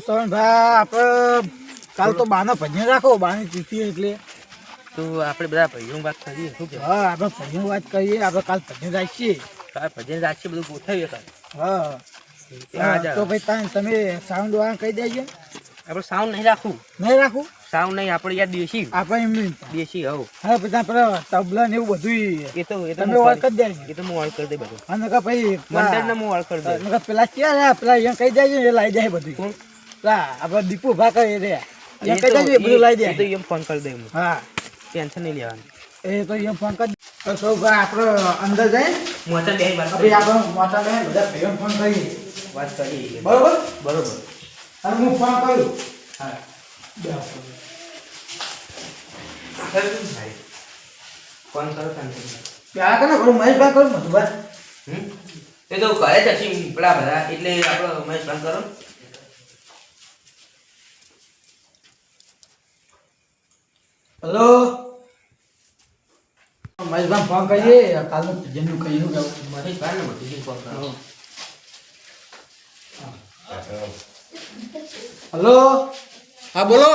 સવનભાઈ આપણે કાલ તો બાના ભજન રાખો બાની તિથિ એટલે. તો આપણે બધા ભાઈઓ વાત કરીએ શું કે? હા આપણે ભાઈઓ વાત કરીએ આપણે કાલ ભજન રાખીએ. કાલ ભજન રાખીએ બધું ગોઠવીએ કાલ. હા. તો ભાઈ તાન તમે સાઉન્ડ વાળા કહી દેજો. આપણે સાઉન્ડ નહીં રાખવું નહીં રાખવું સાઉન્ડ નહીં આપણે યાર દેશી. આપણે એમ દેશી હવ હા પછી આપણે તબલા ને એવું બધું એ તો એ તો તમે ઓળખ કરી દેજો. એ તો હું ઓળખ કરી દે બધું. અને કે ભાઈ મંડળ ને હું ઓળખ કરી દે. નકા પેલા ક્યાં પેલા અહીંયા કહી દેજો એ લાવી જાય બધું પેલા આપણે દીપુ ભા કરે એ બધું લાવી એ તો દે એમ ફોન કરી દે હું. ટેન્શન નહીં લેવાનું. એ તો એમ ફોન કરી તો સૌ આપણે અંદર જાય મોટા બે પછી આપણે મોટા લઈને બધા ભાઈઓને ફોન કરીએ. વાત કરી બરોબર? બરોબર. અને હું ફોન કરું. હા. ફોન કરો પ્યાર કરે કરું મહેશભાઈ કરું મધુભાઈ. હમ? એ તો કરે છે પેલા બધા એટલે આપણે મહેશ ફોન કરો હલો? મહેશભાઈ ફોન કરીએ. કાલનું જેનું કહ્યું કે મહેશ ભાઈ ને બધું ફોન કરો હલો? હા બોલો.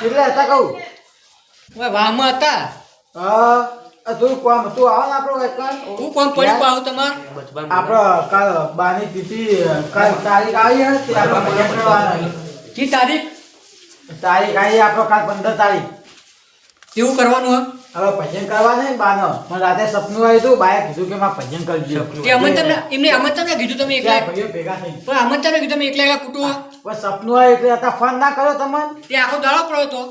કેટલા હતા કહું? વાહમાં હતા. હા તું કોમ તું આવો ને આપણો હું કોણ પડી તમાર? આપણો કાલ બાની તિથિ કાલ તારીખ આવી હે તે આપણે કી તારીખ? તારીખ આવી આપણો કાલ પંદર તારીખ. કેવું કરવાનું હવે ભજન કરવા નહીં બાનો. મને રાતે સપનું આવ્યું હતું બાએ કીધું કે મારે ભજન કરજો કે અમન તમને એમને અમન તમને કીધું તમે એકલા ભાઈઓ ભેગા થઈ પણ અમન તમને કીધું તમે એકલા એકલા કુટુંબ પણ સપનું આવ્યું એટલે હતા ફોન ના કરો તમે તે આખો દાડો પડ્યો તો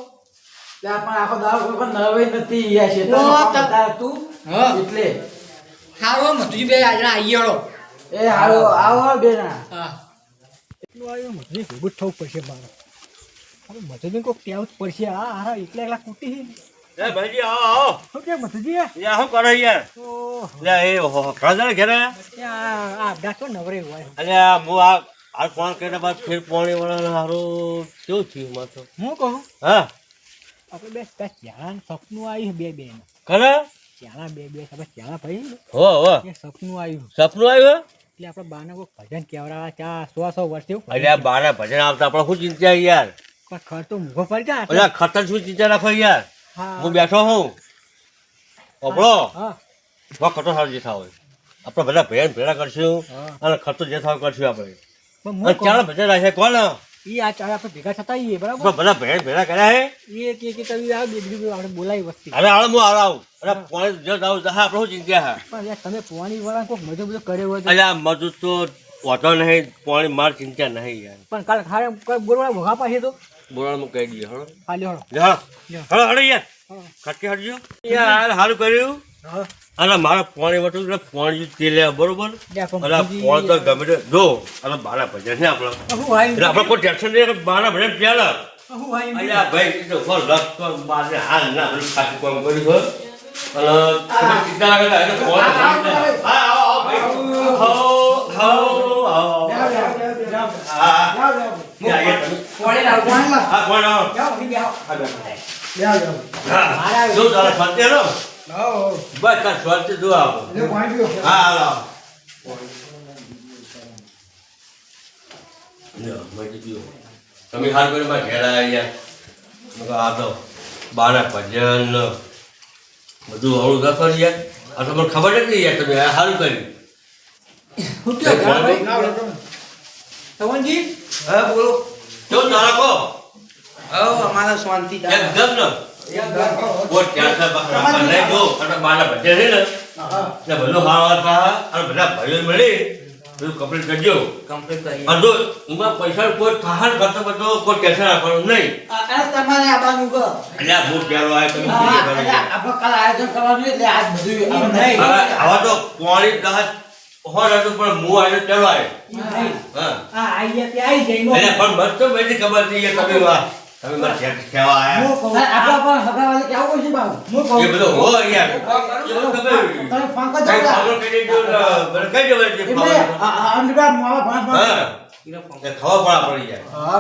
ત્યાં પણ આખો દાડો કોઈ પણ નવે નથી ઈયા છે. તો ત- તું? હા. એટલે. હારો મધુજી બે આજે આઈયાળો એ હારો આવો બેના. હા. એટલું આવ્યું મધુજી જ થવું પડશે મારે. મધુજી કોઈ ટેવ પડશે. આ હારા એકલા એકલા કૂટી એ ભાઈજી આવો શું કે કરો યાર લે એ ઓહો ઘણા ઘેરે? આ તો નવરે હોય. અલે હું આ આ ફોન કર્યા બાદ ફેર પાણી વાળા હારું. કેવું થયું માથો હું કહું? હા. આપણે બે ચાણા સપનું આવ્યું બે બે ખરા? ચાણા બે બે આપણે ચાણા ભાઈ. હો હો. સપનું આવ્યું. સપનું આવ્યું? એટલે આપણે બાને કોઈ ભજન કેવડાવા ચા સો સો અલે આ બારા ભજન આવતા આપણે શું ચિંતા યાર? ખર્ચો ખર્ચ તો મૂઘો પડી જાય ખતર શું ચિંતા રાખો યાર? હા. બેઠો હું. ઓપડો હા. ખર્ચો સારો જે થાવ આપણે બધા ભેણ ભેગા કરશું અને ખર્ચો જે થાવ કરશું આપણે. ચાલો ભજન રાખે કોણ? ઈ આ ચાર આપણે ભેગા થતા આવીએ બરાબર? બધા ભેણ ભેગા કર્યા હે? એ કે કે તમે આ બે બીજું આપણે બોલાવી વસ્તી. અરે હાલ હું આવું. અરે પાણી જો આવું હા આપણે ચિંતા હા પણ યાર તમે પોણી વાળા કોઈ મજો બધો કર્યો હોય અલ્યા મજૂર તો વાંધો નહીં પોણી માર ચિંતા નહીં યાર. પણ કાલ ખારે બોલવા ભોગા પાસે તો? બોલામાં કહી દઈએ હળો ખાલી હળો હળો હળો યાર ખટકે હટજો યાર સારું કર્યું. અને મારા પાણી વટું એટલે પાણી તેલ બરોબર? અને પણ તો ગમે તે જો અને બારા ભજન છે આપણે. એટલે આપણે કોઈ ટેન્શન નહીં બારા ભજન અલ્યા ભાઈ તો ફળ લખ તો હાલ ના બધું ખાસું કામ કર્યું છે અને તમે ચિંતા ના એટલે પાણી હા આવો આવો ભાઈ. આવો આવો આવો હા હા કોણે લાવ હા કોણ આવો હા, બેઠો. હા. જો તારા સ્વાસ્થ્ય લો બસ તાર સ્વાસ્થ્ય જો આવો હા હાલો લ્યો, મેં કીધું, તમે હાલ કરી માં ઘેર આવ્યા આ તો બારા ભજન બધું હળું દખો યાર. આ તો મને ખબર નથી યાર તમે સારું કર્યું. હું કયો ઘર તવનજી હા બોલો. કેવું તારા હવ અમારા શાંતિ એકદમ ને કોઈ ટેન્શન બાપા નહીં જો. અને બાના ભજન છે ને એટલે બધું હાર થા અને બધા ભાઈઓ મળી. બધું કમ્પ્લીટ કરજો કમ્પ્લીટ કરી અને જો પૈસા કોઈ ઠહાણ કરતો બધો કોઈ ટેન્શન રાખવાનું નહીં. તમારે આવવાનું એટલે આ પ્યારો આવે તમે હા, શું એટલે કરો? આપણે કાલ આયોજન કરવાનું એટલે આજ બધું નહીં. હવે આવા તો પોણી દસ હોર હતું પણ મુ આવ્યો ચાલો આવ્યો હા. આ આઈએ આઈ જઈ એટલે પણ મને તો ખબર હતી તમે વાહ તમે મારા ઘેર ખેવા આયા આપણા પણ હગાવાલે કેવું છે બાબુ હું કહું એ બધું હો યાર તમે. પાગલ કરી એટલે માવા પડા પડી જાય હા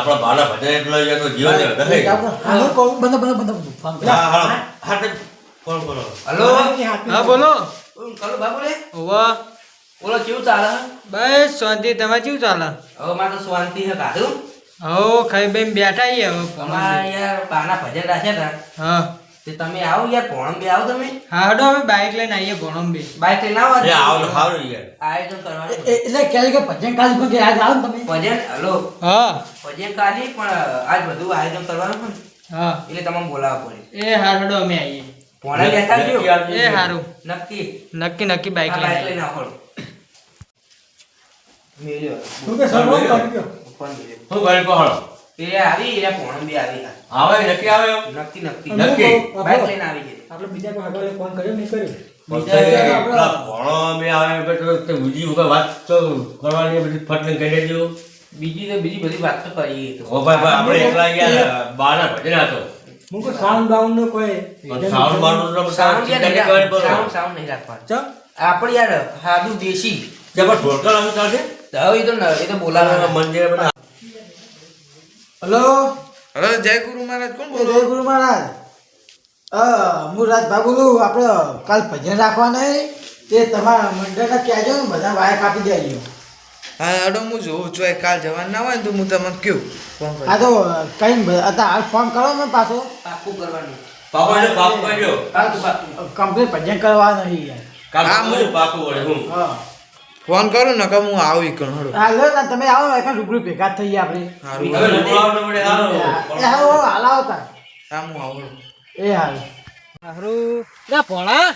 કરો બાના ભજન એટલો તો જીવન હું કહું બંધ બંધ બંધ બંધ ફોન હા હા હા ફોન કરો હલો હા બોલો કલો બાબુ લે વાહ બોલો કેવું ચાલે? બસ શાંતિ. તમે કેવું ચાલે? હવે મારે તો શાંતિ છે કાઢું. હો ખાઈ બેન બેઠા છીએ હવે તમારા યાર બાના ભજન રાખ્યા હતા હા. તે તમે આવો યાર ભોણમ બે આવો તમે. હા હડો હવે બાઇક લઈને આવીએ ભણમ બે. બાઈક લઈને આવો. અરે આવો સારું યાર. આયોજન કરવાનું એટલે કે કે ભજન કાલ પણ કે આજ આવો તમે? ભજન? હલો. હા. ભજન કાલી પણ આજ બધું આયોજન કરવાનું છે હા. એટલે તમને બોલાવવા પડે. એ હાર હડો અમે આવીએ. ભોણા બેઠા નક્કી ગયો એ હારું. નક્કી? નક્કી નક્કી બાઇક લઈને બાઈક આવીએ. લઈને આવો મેલ્યો. તું કે સર્વ કરી ગયો ફોન મેલ્યો પહોળો એ આવી એ ભોણમ બે આવી. આવે નક્કી આવે? નક્કી નક્કી. નક્કી. બાઈક લઈને આવી ગઈ. આપણે બીજા કોઈ આગળ ફોન કર્યો નહીં કર્યો? પછી બીજા પેલા ભણો અમે આવે એટલે તો બીજી તો કરવાની બધી ફટને કહી દેજો. બીજી બધી વાત તો કરી આપણે એકલા ગયા બારના ભજન હતો. સાઉન્ડ બાઉન્ડ નો કોઈ સાઉન્ડ બાઉન્ડ તો સાઉન્ડ. સાઉન્ડ સાઉન્ડ નહીં રાખવાનું. આપણે યાર હાદું દેશી. જબર ઢોલકા લાગે ચાલશે? હવે તો એ તો બોલાવવાના મંદિરે બધા હલો? હવે જય ગુરુ મહારાજ કોણ જય ગુરુ મહારાજ. હું રાજભા બોલું આપણે કાલ ભજન રાખવાના તે તમારા મંડળને કહેજો ને બધા વાયર કાપી દેજો. હા અડો હું જોઉં છું કાલ જવાનું ના હોય ને તો હું તમને કહું ફોન આ તો કઈ અત્યારે હાલ ફોન કરો ને પાછો. પાકું કરવાનું. પાકું કમ્પ્લીટ ભજન કરવા નહીં યાર. કામ પાકું વળે હું. હા. ફોન કરું ને કે હું આવું કણ હળો. હા લો તમે આવો એક રૂબરૂ ભેગા થઈ આપણે. તમે ને હાલો. એ હાલો હાલ આવો હા હું આવું. એ હાલ. હારું. ના ભણા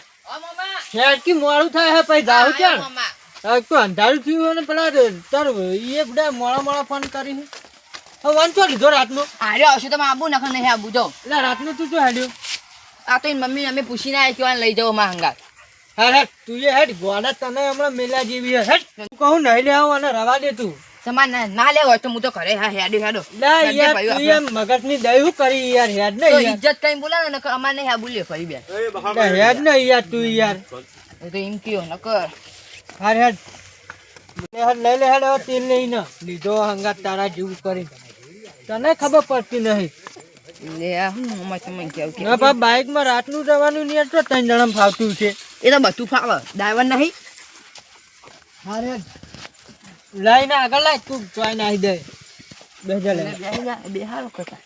ખેડકી મોડું થાય હે પછી જાવ ચાલ. તો અંધારું થયું ને પેલા તાર એ બધા મોડા મોડા ફોન કરી હવે વાંચો લીધો રાતનો. આર્યો આવશે તો આબુ નખર નહીં આબુ જો. એટલે રાતનો તું શું હાડ્યું આ તો એની મમ્મી અમે પૂછીને આવ્યા કે લઈ જાઓ માં હંગાત. હા હેડ તું એ હેડ ગોડા તને હમણાં મેલા જેવી હે હેડ. તું કહું નહીં લેવું અને રવા દે તું. તમારે ના લેવો હોય તો હું તો ઘરે હા હેડો હેડો. લા યાર તું એમ મગજની દયું કરી યાર હેડ ને ઇજ્જત કઈ બોલાવે ને અમારે નહીં આબુ લે ફરી બેન હેડ ને યાર તું યાર. એ તો એમ કયો નકર. હાર હેડ લે હેડ લઈ લે હેડ હવે તેલ લઈને. લીધો હંગાત તારા જેવું કરી તને ખબર પડતી નહીં. લે માં હું નું તમને કેવું કે ના બા માં રાતનું જવાનું નહીં તો ત્રણ જણા ફાવતું છે. એ તો બધું ફાવે. ડાયવર નહીં? અરે લઈને આગળ લાય તું જોઈ નાખી દે. બે જા લે બે જા, કરતા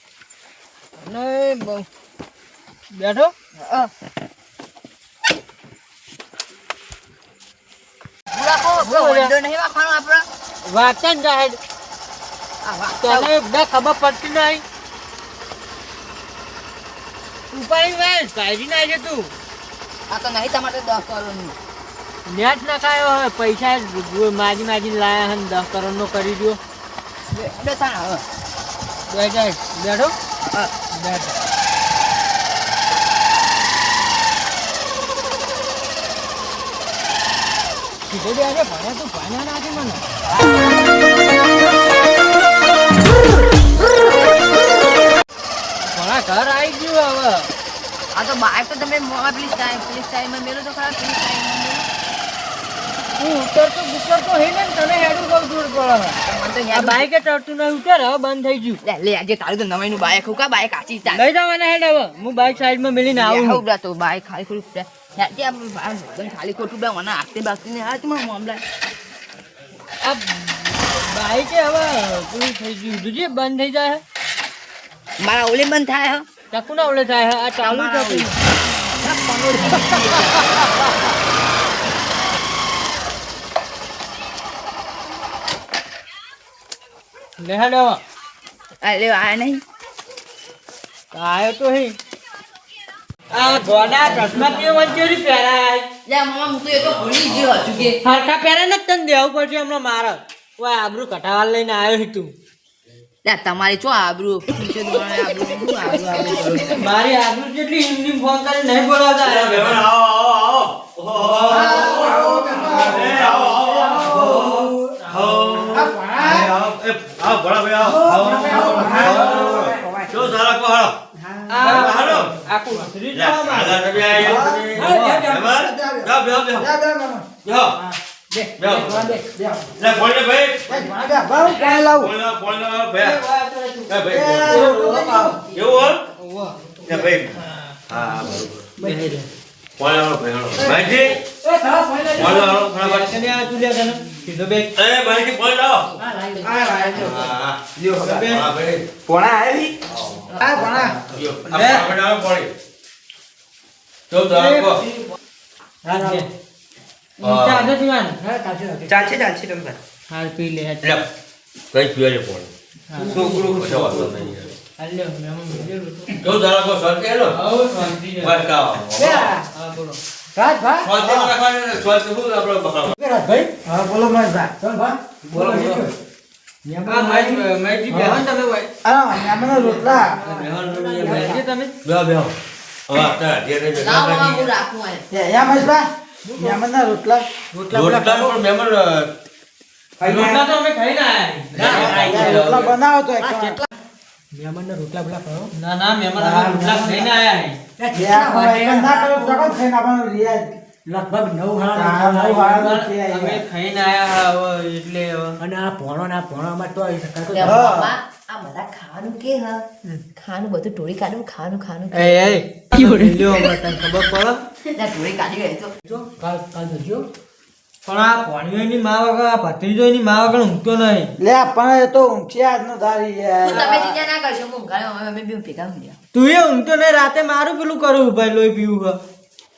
નહીં બેઠો? અ. બુડાકો, બુડો વંડો નહીં વાપરવાનો આપણે? વાંચા ને જા હેડ આ વાગતા તને બે ખબર પડતી નહીં. ઉપાડી વેચ કાઢી નાખે તું. આ તો નહીં તમારે દસ કરોડનું. નેટ નખાયો હવે પૈસા માજી માજી લાયા હન દસ કરોડ નો કરી દો બે- બે હવે બેઠો? બેઠો બેઠો. કીધું ભણે તું ભણ્યા નાખી મને. ઘર આવી ગયું હવે. આ તો બાઈક તો તમે મોંઘા પેલી ટાઈમ મેલો તો ખરા પેલી ટાઈમમાં મેલો. તું ઉતરતો ઉતરતો હે ને તને હેડું બહુ દૂર પડે. આ બાઈકે ચડતું નહીં ઉતર હવે બંધ થઈ ગયું. લે આજે તારું તો નવાઈનું બાઈક હું કા બાઈક આચી ચાલ લઈ જવાના હેડ હવે. હું બાઈક સાઈડમાં મેલીને આવું. બરા તો બાઈક ખાલી ખોટું બંધ ખાલી ખોટું બે મને આતે બાકી ને હાથમાં મામલા આ બાઈકે હવે પૂરું થઈ ગયું. જોજે બંધ થઈ જાય મારા ઓલી બંધ થાય હે. ચકુ ના થાય આ ચાલુ આ નહીં. આયો તો હે. આ ગોડા ચશ્મા પીવો વંચેરી પહેરાય? લે મામા હું તો એ તો ભૂલી ગયો હતું કે. સરખા પહેરા ને તને દેવું પડશે હમણાં મારે. ઓય આબરૂ કટાવા લઈને આવ્યો છે તું. તમારી શું આબરૂ? મારી આબરૂ જેટલી હિન્દી ફોન કરી નહીં બોલાવતા. અરે મહેમાન આવો આવો આવો આવો. આવો આવો આવો. પોણા આવો? પાણી તો ચાલશે ચાલશે. તમે તાર. હાલ પી લે લે કઈ પીવે છે પાણી છોકરું કશો વાંધો નહીં હાલ લે તો દાળ કો શાંતિ છે. બસ કાઓ લે, હા બોલો. રાજભાઈ હા. બોલો મહેશભાઈ બોલો તમે ભાઈ રોટલા. તમે બે બે હવે આપણે રોટલા? રોટલા પણ રોટલા તો અમે રોટલા બનાવો તો મહેમાનને રોટલા બોલા કરો ના ના મહેમાન આયા ના કરો તો લગભગ નવ. અમે ખાઈને આયા એટલે અને આ ભોણો ના આ તો આ બધા ખાવાનું કે હ? ખાવાનું બધું ટોળી કાઢ્યું ખાવાનું ખાવાનું ખબર પડે. લે, ટોળી કાઢી ગઈ. તો જો કાલ કાલ જજો. પણ આ ભણિયોની મા વગર ભત્રીજોની મા વગર ઊંઘતો નહીં. લે પણ એ તો ઊંઘી આજનો દારી તમે ચિંતા ના કરશો હું ઊંઘાયો હવે અમે બે ભેગા ઊંઘ્યા. તું એ ઊંઘતો નહીં રાતે મારું પેલું કરું ભાઈ લોહી પીવું હે.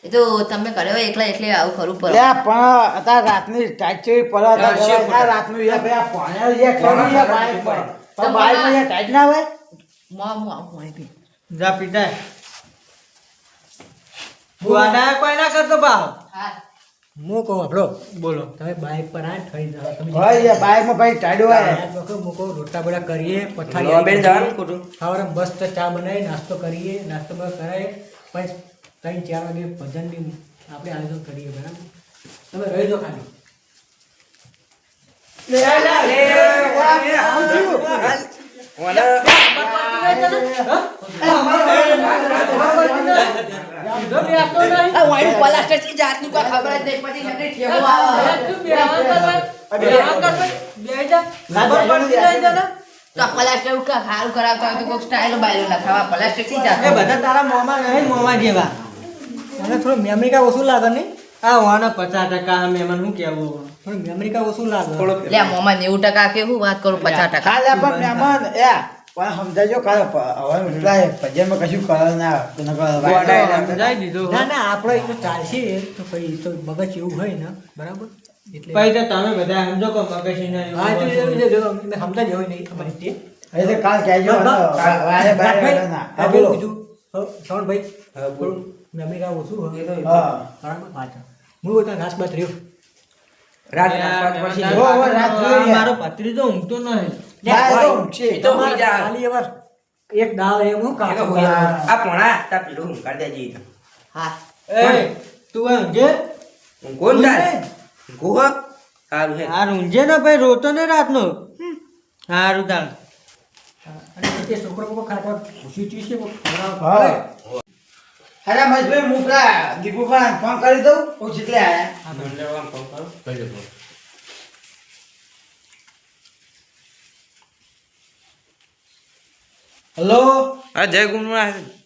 એ તો તમે કર્યો હોય એકલા એકલે આવું ખરું પડે. લે પણ અત્યારે રાતની ટાઈટ છે આ રાતનું યાર ભાઈ આ પાણી યાર કરી યાર બાઈક પર પણ બાઈકમાં યાર ટાઈટ ના હોય? માં હું આવું જા પીટાય બુઆના કોઈ ના કરતો ભાવ હા હું કહું આપણો બોલો તમે બાઈક પર આ થઈ જાઓ તમે હોય યાર બાઈકમાં ભાઈ હોય રાત વખત મૂકો રોટલા બોલા કરીએ પથારી લોબેન જવાનું ખોટું સવારે મસ્ત ચા બનાવી નાસ્તો કરીએ નાસ્તો બસ કરાવીએ પછી ત્રણ ચાર વાગે ભજનની આપણે આયોજન કરીએ બરાબર તમે રહી દો ખાલી થોડું મેમરી કા ઓછું લાગે નહીં. આ વાના પચાસ ટકા મેમન શું કેવું? થોડું મેમરી કા ઓછું લાગે લે મોમાં નેવું ટકા કે હું વાત કરું પચાસ ટકા કાલે પણ મહેમાન એ પણ સમજાજો કાલે હવે રોટલા ભજનમાં કશું કરે ના નકર દીધું ના ના આપણે તો ચાલશે તો પછી તો મગજ એવું હોય ને બરાબર પછી તો તમે બધા સમજો કે મગજની હા તો હોય નહીં અમારી તે એ તો કાલ કહેજો વારે બારે ના બોલો શ્રવણભાઈ થોડું મેમરી ઓછું હા બરાબર પાછા હું બધા ઘાસ બાત રહ્યો રાત નાખવા પછી હો, હો, રાત જોઈએ. મારો ભત્રીજો ઊંઘતો નહીં. એ તો એ તો હોઈ જાય. ખાલી એવાર એક દાળ એમ હું એ તો કાઢું હોઈ જાય. આ પોણા તા પેલું ઊંઘાડ દેજે હા. એ તું ઊંઘે? તારે. ગોહ સારું છે. આ ઊંઘે ને ભાઈ રોતો ને રાતનો. સારું તાર. અને તે છોકરો ખુશી ચીજ છે હા. અરે મજભાઈ મુકલા પેલા દીપુભાઈ ફોન કરી દઉં હું જેટલે આયા. હેલો? હા જય ગુરુ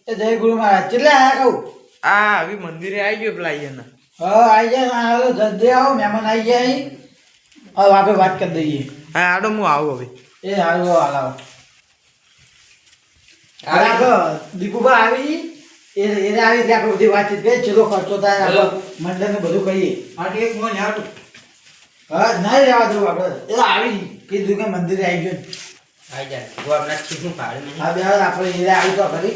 એ જય ગુરુ મહારાજ. કેટલે આયા કહું? આ આવી મંદિરે આવી ગયો પેલા અહીંયા. હા આવી જાય હાલો જલ્દી આવો મહેમાન આવી જાય. હવે આપણે વાત કરી દઈએ. હા આડો હું આવું હવે. એ હાલો હાલ. આવો દીપુભાઈ આવી. એને આવી રીતે આપણે બધી વાતચીત કરીએ ચેલો ખર્ચો થાય આપણે મંડળને બધું કહીએ. આ એક મોન યાર હા નહીં રહેવા દઉં આપણે. એ આવી કીધું કે મંદિરે આવી ગયો. આવી જાય. હું આપણા ચીકનું પાડે હા બે આપણે એને આવી તો ખરી.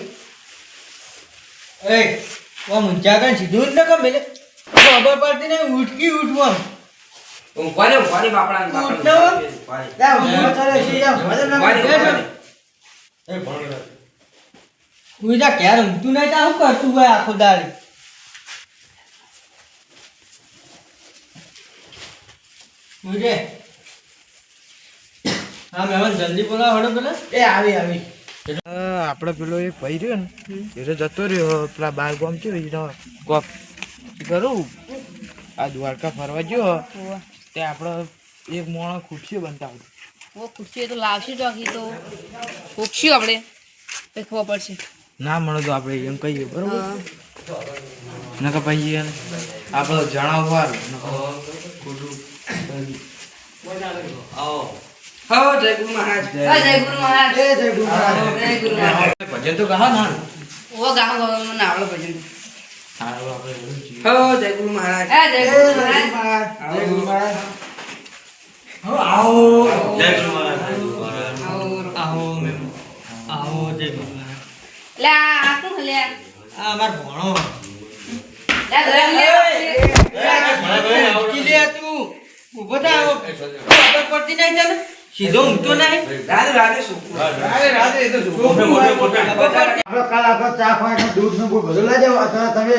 એ ઓ મુંજા કાન સીધું જ ન કમે લે ખબર પડતી નહીં ઉઠકી ઉઠવા બાપડા ઊંઘવાને, ઊંઘવાને. ઉજા ક્યારે ઊંઘતું નહીં તો શું કરતું હોય આખો દાડી? ઉજે હા મહેમાન જલ્દી બોલાવો હડો પેલા. એ આવી આવી. આપણે પેલો એક ભાઈ રહ્યો ને એ જતો રહ્યો પેલા બાર ગામ છે કોક કરું આ દ્વારકા ફરવા ગયો તે આપણો એક મોણો ખુરશીઓ બનતા હોય ઓ ખુરશી તો લાવશે તો આખી તો. પૂછ્યું આપણે ખબર પડશે. ના મળે તો આપણે એમ કહીએ બરોબર હા નકર પછી એને આપણે જણાવવાનું આવો હો જય ગુરુ મહારાજ હા, જય ગુરુ મહારાજ જય જય ગુરુ મહારાજ. જય ગુરુ મહારાજ ભજન તો કહા ના ઓ ગામ મને આવડે ભજન હો જય ગુરુ મહારાજ હા જય જય ગુરુ ગુરુ મહારાજ મહારાજ. જય ગુરુ મહારાજ. જય ગુરુ મહારાજ જય ગુરુ મહારાજ આવો. આવો મેમ આવો જય ગુરુ મહારાજ. લે આ આ લે આ અમાર ભણો લે ધરી લે ઊંચી લે તું ઊભો થા આવો પડતી નહીં તને સીધો ઊંઘતો નહીં રાધે રાધે છોકરો રાધે રાધે, એ તો મોટે મોટે મોટે આપણે કાલ આપણે ચા પાણી દૂધનું બધું લઈ જાવ અથવા તમે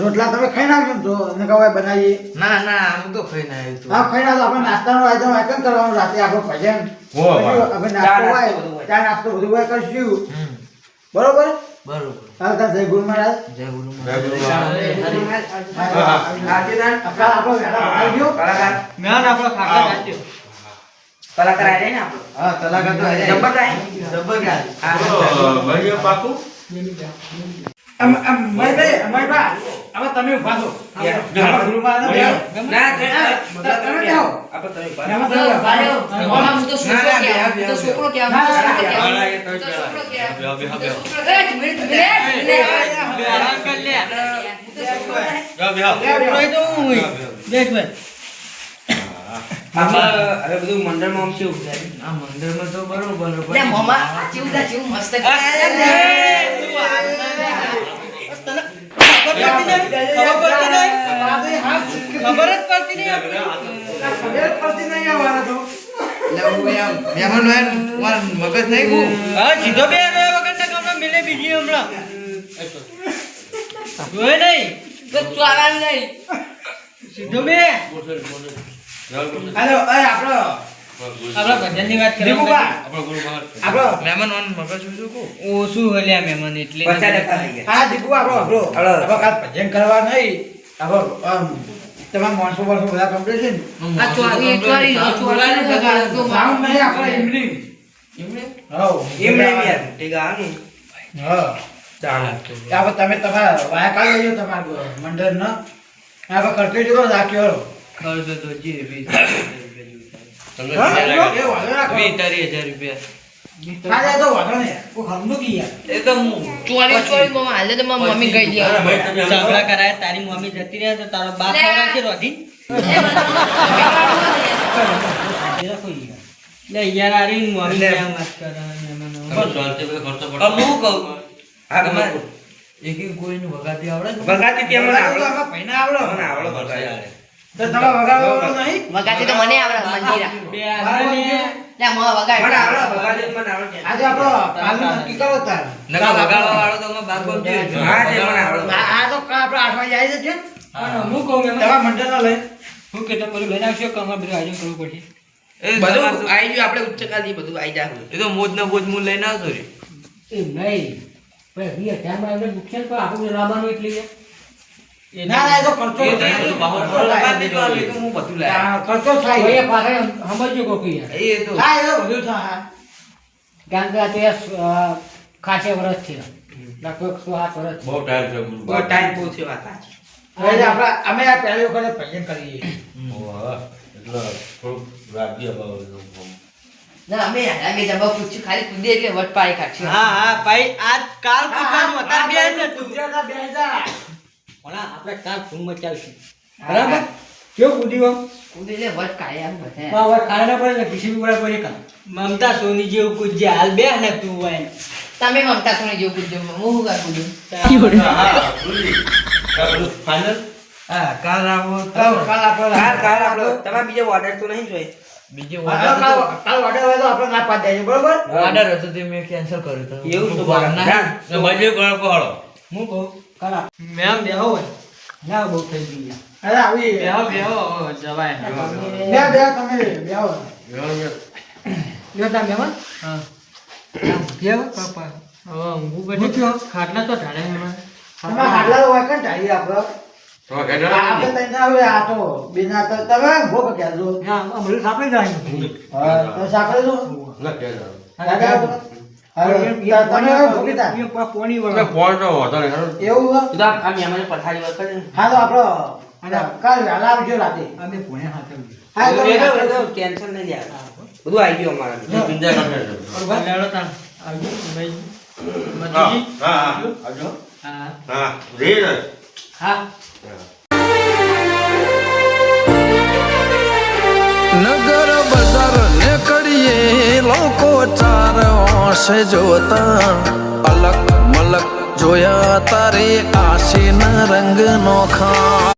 રોટલા તમે ખાઈ નાખજો તો એને કહેવાય બનાવીએ ના ના હું તો ખાઈને નાખ્યું હા ખાઈ નાખો આપણે નો આયોજન આયોજન કરવાનું રાતે આપણો ભજન. આપણે નાસ્તો નાસ્તો હોય ચા નાસ્તો બધું હોય કરશું. બરોબર? બરોબર. તાર જય ગુરુ મહારાજ. જય ગુરુ મહારાજ. કલાકાર. કલાકાર આવી ને આપણો. હા તલાકા તો આવી જાય. જબ્બર ગાય જબ્બર ગાય. તો ભાઈઓ પાકું? તમે ઊભા તો છોકરો હવે બધું મંડળમાં કેવું છે આ મંદિરમાં તો બરોબર લે, પણ મામા, કેવું છે, કેવું મસ્ત છે. ખબર પડતી નહીં? ખબર પડતી નહીં? ખબર જ પડતી નહીં આપણે. ખબર પડતી નહીં આ વાળા તો. એટલે હું ભાઈ આમ મહેમાન હોય ને, મારું મગજ નહીં ગયું. હા સીધો બે રહ્યા વગરના ગામમાં મિલે બીજી હમણાં. જોયે નહીં. તો ચાલવાનું નહીં. સીધો બે. હાલો, એ આપણો આપણા ભજનની વાત દીપુભા, આપણો ગુરુ મહારાજ આપણો મહેમાન હોય ને મગજ શું? ઓછું હલ્યા મહેમાન એટલે હા દીપુ આપણો આપણો. આપણે કાલ ભજન કરવા નહીં. આપણો તમારા માણસો માણસો બધા કમ્પ્લીટ છે ને? આ ચોરી, ચોરી, ચોરી બગાડ તો સાઉન્ડ નહીં આપણે ઇમલી હઉ એમ. નહીં યાર ટીકા આનું હા. ચાલો. તમે તમારા વાયા કાઢી લેજો મંડળ મંડળનો. આપણે ખર્ચો જો રાખ્યો? ખર્ચો તો જે વીસ ના. વીસ હજાર રૂપિયા. હા, એ તો વાંધો નહીં. કોઈ હમનું કી યાર. એ તો ચોરી, ચોરી, મામા, હાલે તો મમ્મી કહી દે. અરે ભાઈ તમે આમ ઝઘડા કરાય તારી મમ્મી જતી રહે તો તારો બાપ. છે રોધી લે, યાર. આરી મમ્મી ક્યાં કરે કહું? એક કોઈનું વગાડતી આવડે વગાતી તે મને આવડે. મને આવડે ખર્ચો. તો તમે વગાડવાનો નહીં? વગાડતી તો મને આવડે મંજીરા. બે હાથમાં લે. મો વગાડ મને આવડે વગાડી મને આવડે આજે આપણો કાલનું નક્કી કરો તાર. નકર વગાડવા વાળો તો અમે બાર બાર છે. હા, તે મને આવડે. આ આ તો કાલ આપણે આઠ વાગે આવી જશે ને? પણ હું કહું મહેમાન, તમારા મંડળનો લઈને. હું કે તમે બધું લઈને આવશો કે અમારે બધું આયોજન કરવું પડશે એ બધું આવી ગયું આપણે ઉચ્ચકાલી બધું આવી જાય એ તો મોજ ને બોજ હું લઈને આવશો રે એ નહીં પણ વી હજારમાં એમને નુકસાન પણ આપણું લાવવાનું એટલે. ના ના તો ખર્ચો એ તો થાય. બધું બહાર ખર્ચો થાય. લગાડી દેજો, એ તો હું બધું લાવ્યો. ખર્ચો થાય. એ પાછળ સમજજો કોક. એ તો. હા એ તો બધું થાય કારણ કે તે ખાસે વર્ષ છે લગભગ સો આઠ વર્ષ બહુ ટાઈમ છે બહુ ટાઈમ બહુ વાત સાચી. આપણે અમે આ પહેલી વખત ભજન કરીએ. એટલે થોડુંક રાખીએ ના અમે હાલા જબા પૂછ્યું ખાલી કૂદે એટલે વટ પાડી કાઢશે હા હા ભાઈ આજ કાલ કૂદવાનું બે જ હતું. બે આ આપણે કાલ ધૂમ મચાવીશું બરાબર? કેવું કૂદ્યું આમ? કૂદે એટલે વટ આમ બધા. તો હવે ના પડે ને કિસી બી પડે પડે કાલ મમતા સોની જેવું કુજે હાલ બે ને તું હોય. તમે મમતા સોની જેવું કુજે હું શું કરું કૂદું હા, બધું હા કાલ આવો કાલ તો કાલ કાલ કાલ આપણે તમારે બીજો ઓર્ડર તો નહીં જોઈએ. બીજે કાલ કાલ- કાલ હોય તો આપણે ના પાડી દેજો બરોબર? ઓર્ડર હતો તે મેં કેન્સલ કર્યો તો. એવું તો બરાબર. ભાઈઓ ગળો પહાડો. હું કહું? કરા મેમ બેહો ના બહુ થઈ ગયું અરે આવી. બેહો બેહો જવાય. બે બે તમે બે આવો. લ્યો તાર હા. કેવો પાપા હવે ઊંઘું પછી ખાટલા તો ઢાળે મહેમાન તમારા હોય કે ઢાળી આપણો તમે તમે ના સાંભળી જાય બધું આવી ગયું અમારા હા. નગર બજાર નીકળીએ લોકો ચાર ઓશે જોતા. અલગ મલક જોયા તારે આશીના રંગ નોખા